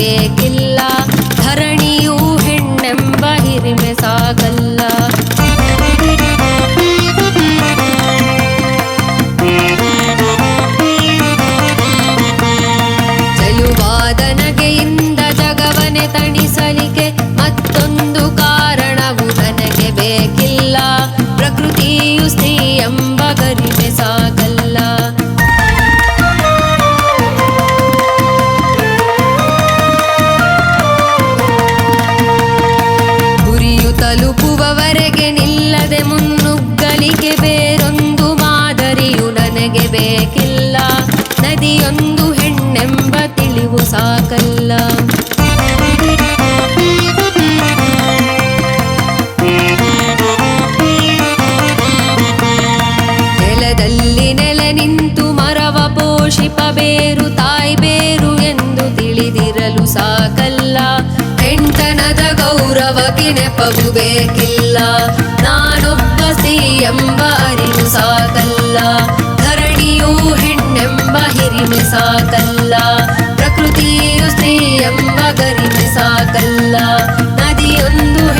ಬೇಕಿಲ್ಲ. ಧರಣಿಯು ಹೆಣ್ಣೆಂಬ ಹಿರಿಮೆ ಸಾಗಲ್ಲ. ಚೆಲುವಾದ ನಗೆಯಿಂದ ಜಗವನೆ ತಣಿಸಲಿಕ್ಕೆ ಮತ್ತೊಂದು ಕಾರಣವು ನನಗೆ ಬೇಕಿಲ್ಲ. ಪ್ರಕೃತಿಯು ಸ್ತ್ರೀ ಎಂಬ ಗರಿಮೆ ಸಾಗಲ್ಲ. ತಲುಪುವವರೆಗೆ ನಿಲ್ಲದೆ ಮುನ್ನುಗ್ಗಲಿಗೆ ಬೇರೊಂದು ಮಾದರಿಯು ನನಗೆ ಬೇಕಿಲ್ಲ. ನದಿಯೊಂದು ಹೆಣ್ಣೆಂಬ ತಿಳಿವು ಸಾಕಲ್ಲ. ನೆಲದಲ್ಲಿ ನೆಲೆ ನಿಂತು ಮರವ ಪೋಷಿಪ ಬೇರು, ತಾಯಿ ಬೇರು ಎಂದು ತಿಳಿದಿರಲು ಸಾಕಲ್ಲ. ಹೆಂಡನದ ಗೌರವಕ್ಕೆ ನೆಪವು ಬೇಕಿಲ್ಲ. ನಾನೊಬ್ಬ ಸಿ ಎಂಬ ಅರಿವು ಸಾಕಲ್ಲ. ಧರಣಿಯು ಹೆಣ್ಣೆಂಬ ಹಿರಿಮೆ ಸಾಕಲ್ಲ. ಪ್ರಕೃತಿಯು ಸ್ತ್ರೀ ಎಂಬ ಗರಿಮೆ ಸಾಕಲ್ಲ. ನದಿಯೊಂದು